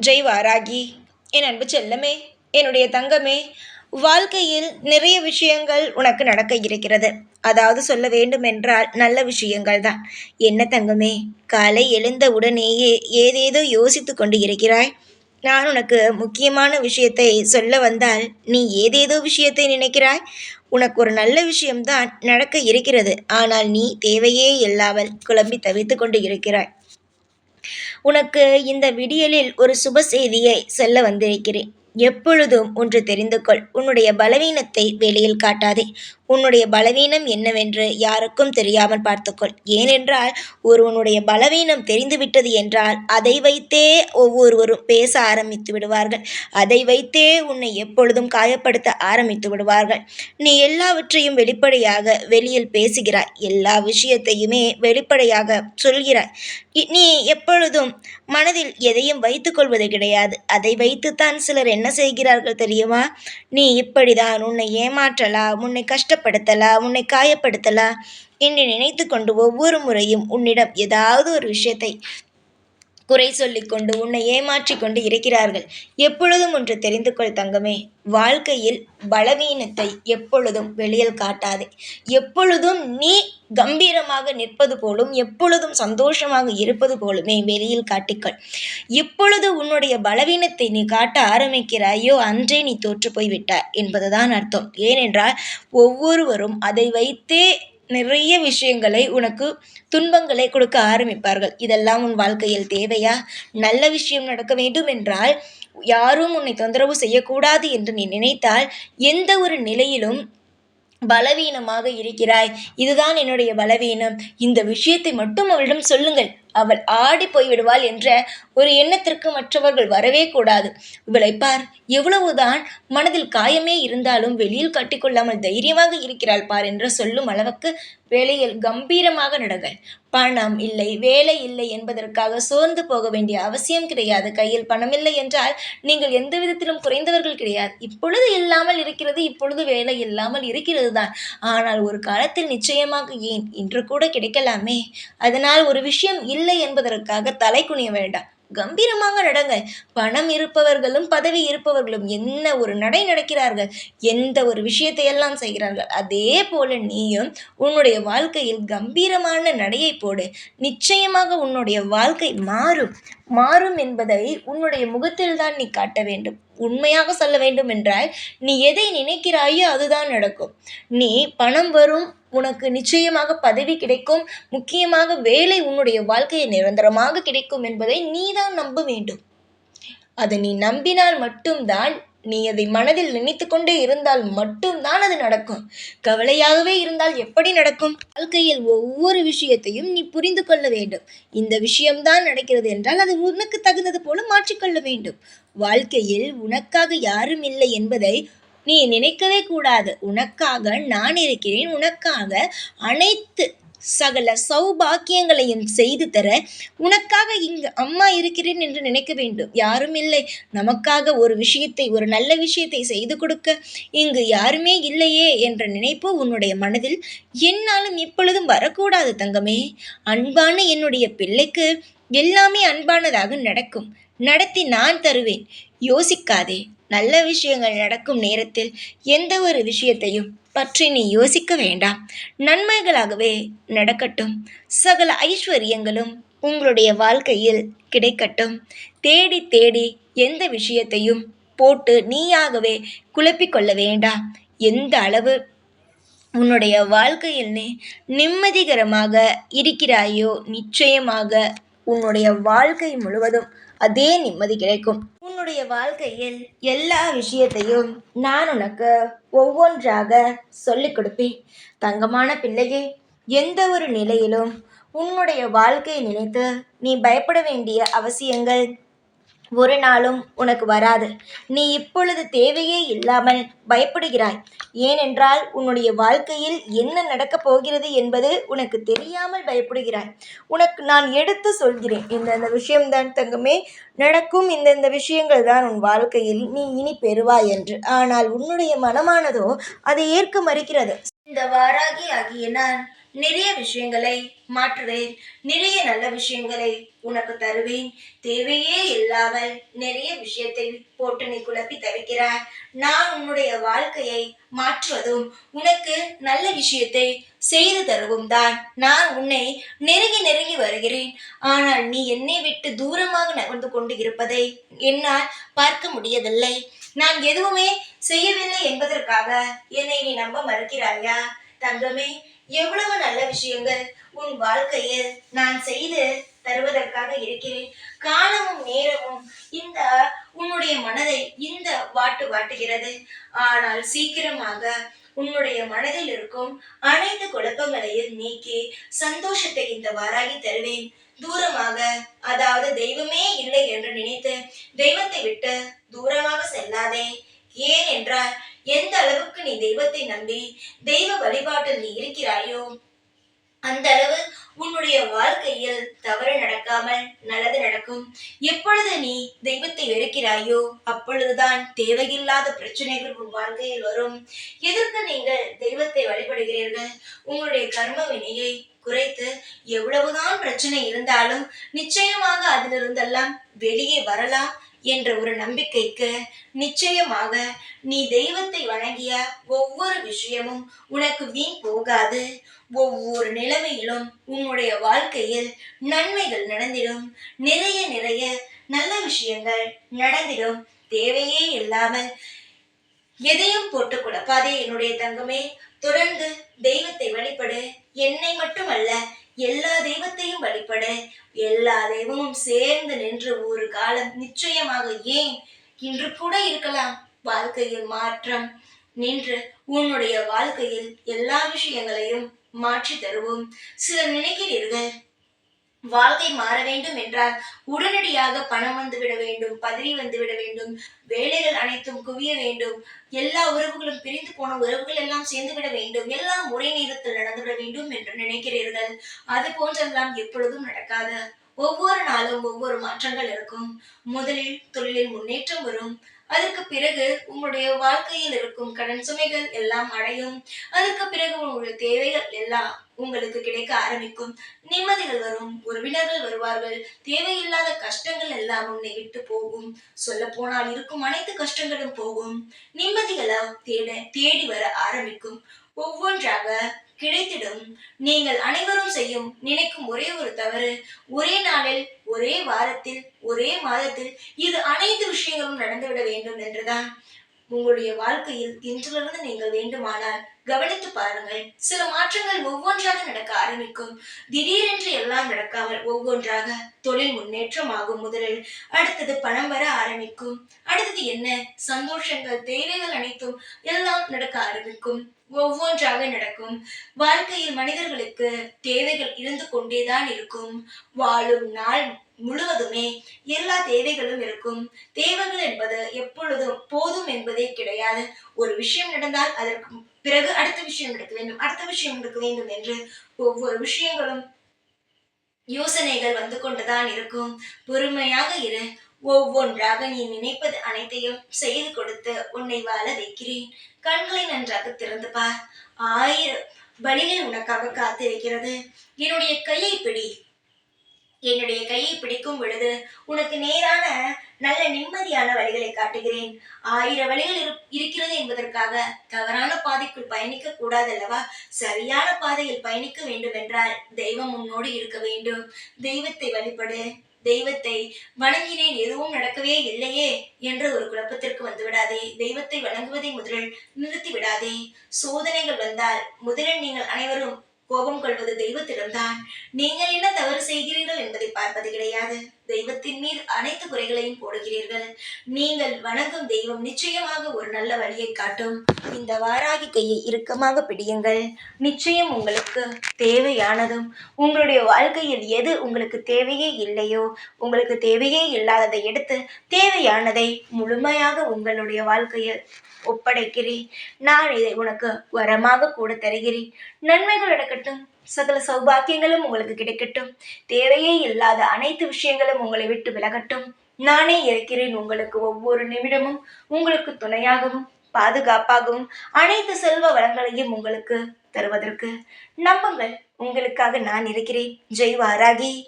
ஜெய் வாராகி என் அன்பு செல்லமே என்னுடைய தங்கமே வாழ்க்கையில் நிறைய விஷயங்கள் உனக்கு நடக்க இருக்கிறது. அதாவது சொல்ல வேண்டும் என்றால் நல்ல விஷயங்கள் தான். என்ன தங்கமே காலை எழுந்த உடனேயே ஏதேதோ யோசித்து கொண்டு இருக்கிறாய். நான் உனக்கு முக்கியமான விஷயத்தை சொல்ல வந்தால் நீ ஏதேதோ விஷயத்தை நினைக்கிறாய். உனக்கு ஒரு நல்ல விஷயம்தான் நடக்க இருக்கிறது. ஆனால் நீ தேவையே இல்லாமல் குழம்பி தவித்து கொண்டு இருக்கிறாய். உனக்கு இந்த விடியலில் ஒரு சுப செய்தியை சொல்ல வந்திருக்கிறேன். எப்பொழுதும் ஒன்று தெரிந்து கொள் உன்னுடைய பலவீனத்தை வெளியில் காட்டாதே. உன்னுடைய பலவீனம் என்னவென்று யாருக்கும் தெரியாமல் பார்த்துக்கொள். ஏனென்றால் ஒருவனுடைய பலவீனம் தெரிந்துவிட்டது என்றால் அதை வைத்தே ஒவ்வொருவரும் பேச ஆரம்பித்து விடுவார்கள். அதை வைத்தே உன்னை எப்பொழுதும் காயப்படுத்த ஆரம்பித்து விடுவார்கள். நீ எல்லாவற்றையும் வெளிப்படையாக வெளியில் பேசுகிறாய். எல்லா விஷயத்தையுமே வெளிப்படையாக சொல்கிறாய். நீ எப்பொழுதும் மனதில் எதையும் வைத்துக்கொள்வது கிடையாது. அதை வைத்துத்தான் சிலர் என்ன செய்கிறார்கள் தெரியுமா? நீ இப்படிதான் உன்னை ஏமாற்றலாம் உன்னை கஷ்டப்படுத்தலாம் உன்னை காயப்படுத்தலா? என்று நினைத்து கொண்டு ஒவ்வொரு முறையும் உன்னிடம் ஏதாவது ஒரு விஷயத்தை குறை சொல்லிக்கொண்டு உன்னை ஏமாற்றி கொண்டு இருக்கிறார்கள். எப்பொழுதும் ஒன்று தெரிந்து கொள் தங்கமே வாழ்க்கையில் பலவீனத்தை எப்பொழுதும் வெளியில் காட்டாதே. எப்பொழுதும் நீ கம்பீரமாக நிற்பது போலும் எப்பொழுதும் சந்தோஷமாக இருப்பது போலுமே வெளியில் காட்டிக்கொள் எப்பொழுது உன்னுடைய பலவீனத்தை நீ காட்ட ஆரம்பிக்கிறாயோ அன்றே நீ தோற்று போய்விட்டாய் என்பதுதான் அர்த்தம். ஏனென்றால் ஒவ்வொருவரும் அதை வைத்தே நிறைய விஷயங்களை உனக்கு துன்பங்களை கொடுக்க ஆரம்பிப்பார்கள். இதெல்லாம் உன் வாழ்க்கையில் தேவையா? நல்ல விஷயம் நடக்க வேண்டும் என்றால் யாரும் உன்னை தொந்தரவு செய்யக்கூடாது என்று நீ நினைத்தால் எந்த ஒரு நிலையிலும் பலவீனமாக இருக்கிறாய். இதுதான் என்னுடைய பலவீனம். இந்த விஷயத்தை மட்டும் அவளிடம் சொல்லுங்கள். அவள் ஆடி போய்விடுவாள் என்ற ஒரு எண்ணத்திற்கு மற்றவர்கள் வரவே கூடாது. இவளை பார் எவ்வளவுதான் மனதில் காயமே இருந்தாலும் வெளியில் கட்டிக்கொள்ளாமல் தைரியமாக இருக்கிறாள் பார் என்று சொல்லும் அளவுக்கு வேலையில் கம்பீரமாக நடங்கள் பணம் இல்லை வேலை இல்லை என்பதற்காக சோர்ந்து போக வேண்டிய அவசியம் கிடையாது. கையில் பணம் இல்லை என்றால் நீங்கள் எந்த விதத்திலும் குறைந்தவர்கள் கிடையாது. இப்பொழுது இல்லாமல் இருக்கிறது இப்பொழுது வேலை இல்லாமல் இருக்கிறது தான். ஆனால் ஒரு காலத்தில் நிச்சயமாக ஏன்? இன்று கூட கிடைக்கலாமே. அதனால் ஒரு விஷயம் இல்லை என்பதற்காக தலை குனிய வேண்டாம். கம்பீரமாக நடங்க. பணம் இருப்பவர்களும் பதவி இருப்பவர்களும் என்ன ஒரு நடை நடக்கிறார்கள்? எந்த ஒரு விஷயத்தை எல்லாம் செய்கிறார்கள்? அதே போல நீயும் உன்னுடைய வாழ்க்கையில் கம்பீரமான நடையை போடு. நிச்சயமாக உன்னுடைய வாழ்க்கை மாறும். மாறும் என்பதை உன்னுடைய முகத்தில் தான் நீ காட்ட வேண்டும். உண்மையாக சொல்ல வேண்டும் என்றால் நீ எதை நினைக்கிறாயோ அதுதான் நடக்கும். நீ பணம் வரும் உனக்கு நிச்சயமாக பதவி கிடைக்கும் முக்கியமாக வேலை உன்னுடைய வாழ்க்கையை நிரந்தரமாக கிடைக்கும் என்பதை நீ தான் நம்ப வேண்டும். அதை நீ நம்பினால் மட்டும்தான் நீ அதை மனதில் நினைத்து கொண்டே இருந்தால் மட்டும்தான் அது நடக்கும். கவலையாகவே இருந்தால் எப்படி நடக்கும்? வாழ்க்கையில் ஒவ்வொரு விஷயத்தையும் நீ புரிந்து கொள்ள வேண்டும். இந்த விஷயம்தான் நடக்கிறது என்றால் அது உனக்கு தகுந்தது போல மாற்றிக்கொள்ள வேண்டும். வாழ்க்கையில் உனக்காக யாரும் இல்லை என்பதை நீ நினைக்கவே கூடாது. உனக்காக நான் இருக்கிறேன். உனக்காக அனைத்து சகல சௌபாக்கியங்களையும் செய்து தர உனக்காக இங்கு அம்மா இருக்கிறேன் என்று நினைக்க வேண்டும். யாரும் இல்லை. நமக்காக ஒரு விஷயத்தை ஒரு நல்ல விஷயத்தை செய்து கொடுக்க இங்கு யாருமே இல்லையே என்ற நினைப்பு உன்னுடைய மனதில் என்னாலும் இப்பொழுதும் வரக்கூடாது தங்கமே. அன்பான என்னுடைய பிள்ளைக்கு எல்லாமே அன்பானதாக நடக்கும். நடத்தி நான் தருவேன். யோசிக்காதே. நல்ல விஷயங்கள் நடக்கும் நேரத்தில் எந்த ஒரு விஷயத்தையும் பற்றி நீ யோசிக்க வேண்டாம். நன்மைகளாகவே நடக்கட்டும். சகல ஐஸ்வர்யங்களும் உங்களுடைய வாழ்க்கையில் கிடைக்கட்டும். தேடி தேடி எந்த விஷயத்தையும் போட்டு நீயாகவே குழப்பிக்கொள்ள வேண்டாம். எந்த அளவு உன்னுடைய வாழ்க்கையில் நீ நிம்மதிகரமாக இருக்கிறாயோ நிச்சயமாக உன்னுடைய வாழ்க்கை முழுவதும் அதே நிம்மதி கிடைக்கும். உன்னுடைய வாழ்க்கையில் எல்லா விஷயத்தையும் நான் உனக்கு ஒவ்வொன்றாக சொல்லிக் கொடுப்பேன். தங்கமான பிள்ளையே எந்த ஒரு நிலையிலும் உன்னுடைய வாழ்க்கையை நினைத்து நீ பயப்பட வேண்டிய அவசியங்கள் ஒரு நாளும் உனக்கு வராது. நீ இப்பொழுது தேவையே இல்லாமல் பயப்படுகிறாய். ஏனென்றால் உன்னுடைய வாழ்க்கையில் என்ன நடக்கப் போகிறது என்பது உனக்கு தெரியாமல் பயப்படுகிறாய். உனக்கு நான் எடுத்து சொல்கிறேன். இந்தந்த விஷயம்தான் தங்கமே நடக்கும் இந்தந்த விஷயங்கள் தான் உன் வாழ்க்கையில். நீ இனி பெறுவாய் என்று. ஆனால் உன்னுடைய மனமானதோ அதை ஏற்க மறுக்கிறது. இந்த வாராகி ஆகிய நான் நிறைய விஷயங்களை மாற்றுவேன். நிறைய நல்ல விஷயங்களை உனக்கு தருவேன். தேவையே இல்லாமல் நிறைய விஷயத்தை போட்டு நீ குழப்பி தவிக்கிறாய். நான் உன்னுடைய வாழ்க்கையை மாற்றுவதும் உனக்கு நல்ல விஷயத்தை செய்து தருவும் தான். நான் உன்னை நெருங்கி நெருங்கி வருகிறேன். ஆனால் நீ என்னை விட்டு தூரமாக நகர்ந்து கொண்டு இருப்பதை என்னால் பார்க்க முடியவில்லை. நான் எதுவுமே செய்யவில்லை என்பதற்காக என்னை நீ நம்ப மறுக்கிறாயா? தங்கமே எவ்வளவு நல்ல விஷயங்கள் உன் வாழ்க்கையில் நான் செய்து தருவதற்காக இருக்கிறேன். காலமும் நேரமும் இந்த உன்னுடைய மனதை இந்த வாட்டு வாட்டுகிறது. ஆனால் சீக்கிரமாக உன்னுடைய மனதில் இருக்கும் அனைத்து குழப்பங்களையும் நீக்கி சந்தோஷத்தை இந்த வாராகி தருவேன். தூரமாக அதாவது தெய்வமே இல்லை என்று நினைத்து தெய்வத்தை விட்டு தூரமாக செல்லாதே. ஏன் என்றால் எந்த அளவுக்கு நீ தெய்வத்தை நம்பி தெய்வ வழிபாட்டில் நீ இருக்கிறாயோ அந்த அளவு உன்னுடைய வாழ்க்கையில் தவறு நடக்காமல் நல்லது நடக்கும். எப்பொழுது நீ தெய்வத்தை வெறுக்கிறாயோ அப்பொழுதுதான் தேவையில்லாத பிரச்சனைகள் உன் வாழ்க்கையில் வரும். எதற்கு நீங்கள் தெய்வத்தை வழிபடுகிறீர்கள்? உங்களுடைய கர்ம வினையை குறைத்து எவ்வளவுதான் பிரச்சனை இருந்தாலும் நிச்சயமாக அதிலிருந்தெல்லாம் வெளியே வரலாம். என்ற ஒரு நம்பிக்கைக்கு நிச்சயமாக நீ தெய்வத்தை வணங்கிய ஒவ்வொரு விஷயமும் உனக்கு வீண் போகாது. ஒவ்வொரு நிலைமையிலும் உன்னுடைய வாழ்க்கையில் நன்மைகள் நடந்திடும். நிறைய நிறைய நல்ல விஷயங்கள் நடந்திடும். தேவையே இல்லாமல் எதையும் போட்டு குழப்பாதே என்னுடைய தங்கமே. தொடர்ந்து தெய்வத்தை வழிபடு. என்னை மட்டுமல்ல எல்லா தெய்வத்தையும் வழிபட. எல்லா தெய்வமும் சேர்ந்து நின்று ஒரு காலம் நிச்சயமாக ஏன் இன்று கூட இருக்கலாம்? வாழ்க்கையில் மாற்றம். நின்று உன்னுடைய வாழ்க்கையில் எல்லா விஷயங்களையும் மாற்றி தருவோம். சிலர் நினைக்கிறீர்கள் வாழ்க்கை மாற வேண்டும் என்றால் உடனடியாக பணம் வந்து விட வேண்டும் பதவி வந்து விட வேண்டும் வேலைகள் அனைத்தும் குவிய வேண்டும் எல்லா உறவுகளும் பிரிந்து போன உறவுகள் எல்லாம் சேர்ந்து விட வேண்டும் எல்லாம் ஒரே நேரத்தில் நடந்துவிட வேண்டும் என்று நினைக்கிறீர்கள். அது போன்றெல்லாம் எப்பொழுதும் நடக்காது. ஒவ்வொரு நாளும் ஒவ்வொரு மாற்றங்கள் இருக்கும். முதலில் தொழிலில் முன்னேற்றம் வரும். அதற்கு பிறகு உங்களுடைய வாழ்க்கையில் இருக்கும் கடன் சுமைகள் எல்லாம் அடையும். அதற்கு பிறகு உங்களுடைய தேவைகள் எல்லாம் உங்களுக்கு கிடைக்க ஆரம்பிக்கும். நிம்மதிகள் வரும் உறவினர்கள் வருவார்கள். தேவையில்லாத கஷ்டங்கள் எல்லாம் உன்னை விட்டு போகும். சொல்ல போனால் இருக்கும் அனைத்து கஷ்டங்களும் போகும். நிம்மதிகளை தேட தேடி வர ஆரம்பிக்கும். ஒவ்வொன்றாக கிடைத்திடும். நீங்கள் அனைவரும் செய்யும் நினைக்கும் ஒரே ஒரு தவறு ஒரே நாளில் ஒரே வாரத்தில் ஒரே மாதத்தில் இது அனைத்து விஷயங்களும் நடந்துவிட வேண்டும் என்றுதான். உங்களுடைய வாழ்க்கையில் இன்றிலிருந்து நீங்கள் வேண்டுமானால் கவனித்து பாருங்கள். சில மாற்றங்கள் ஒவ்வொன்றாக நடக்க ஆரம்பிக்கும். திடீரென்று எல்லாம் நடக்காமல் ஒவ்வொன்றாக தொழில் முன்னேற்றம் ஆகும் முதலில். அடுத்தது பணம் வர ஆரம்பிக்கும். அடுத்தது என்ன? சந்தோஷங்கள் தேவைகள் அனைத்தும் எல்லாம் நடக்க ஆரம்பிக்கும். ஒவ்வொன்றாக நடக்கும். வாழ்க்கையில் மனிதர்களுக்கு தேவைகள் இருந்து கொண்டேதான் இருக்கும். வாழும் நாள் முழுவதுமே எல்லா தேவைகளும் இருக்கும். தேவைகள் என்பது எப்பொழுதும் போதும் என்பதே கிடையாது. ஒரு விஷயம் நடந்தால் அதற்கு பிறகு அடுத்த விஷயம் நடக்க வேண்டும். அடுத்த விஷயம் நடக்க வேண்டும் என்று ஒவ்வொரு விஷயங்களும் யோசனைகள் வந்து கொண்டுதான் இருக்கும். பொறுமையாக இரு. ஒவ்வொன்றாக நீ நினைப்பது அனைத்தையும் செய்து கொடுத்து உன்னை வாழ வைக்கிறேன். கண்களை நன்றாக திறந்து பார். ஆயிரம் வழிகள் உனக்காக காத்திருக்கிறது. என்னுடைய கையை பிடி. என்னுடைய கையை பிடிக்கும் பொழுது உனக்கு நேரான நல்ல நிம்மதியான வழிகளை காட்டுகிறேன். ஆயிரம் வழிகள் இருக்கிறது என்பதற்காக தவறான பாதைக்குள் பயணிக்க கூடாதல்லவா? சரியான பாதையில் பயணிக்க வேண்டும் என்றால் தெய்வம் உன்னோடு இருக்க வேண்டும். தெய்வத்தை வழிபடு. தெய்வத்தை வணங்கினேன் எதுவும் நடக்கவே இல்லையே என்ற ஒரு குழப்பத்திற்கு வந்து விடாதே தெய்வத்தை வணங்குவதை முதலில் நிறுத்தி விடாதே சோதனைகள் வந்தால் முதலில் நீங்கள் அனைவரும் கோபம் கொள்வது தெய்வத்திடம்தான். நீங்கள் என்ன தவறு செய்கிறீர்கள் என்பதை பார்ப்பது கிடையாது. தெய்வத்தின் மீது அனைத்து குறைகளையும் போடுகிறீர்கள். நீங்கள் வணங்கும் தெய்வம் நிச்சயமாக ஒரு நல்ல வழியை காட்டும். இந்த வாராகி கையை இறுக்கமாக பிடியுங்கள். நிச்சயம் உங்களுக்கு தேவையானதும் உங்களுடைய வாழ்க்கையில் எது உங்களுக்கு தேவையே இல்லையோ உங்களுக்கு தேவையே இல்லாததை எடுத்து தேவையானதை முழுமையாக உங்களுடைய வாழ்க்கையில் ஒப்படைக்கிறேன். நான் இதை உனக்கு வரமாக கூட தருகிறேன். நன்மைகள் நடக்கட்டும். சகல சௌபாக்கியங்களும் உங்களுக்கு கிடைக்கட்டும். தேவையே இல்லாத அனைத்து விஷயங்களும் உங்களை விட்டு விலகட்டும். நானே இருக்கிறேன் உங்களுக்கு ஒவ்வொரு நிமிடமும் உங்களுக்கு துணையாகவும் பாதுகாப்பாகவும் அனைத்து செல்வ வளங்களையும் உங்களுக்கு தருவதற்கு. நம்புங்கள் உங்களுக்காக நான் இருக்கிறேன். ஜெய் வாராகி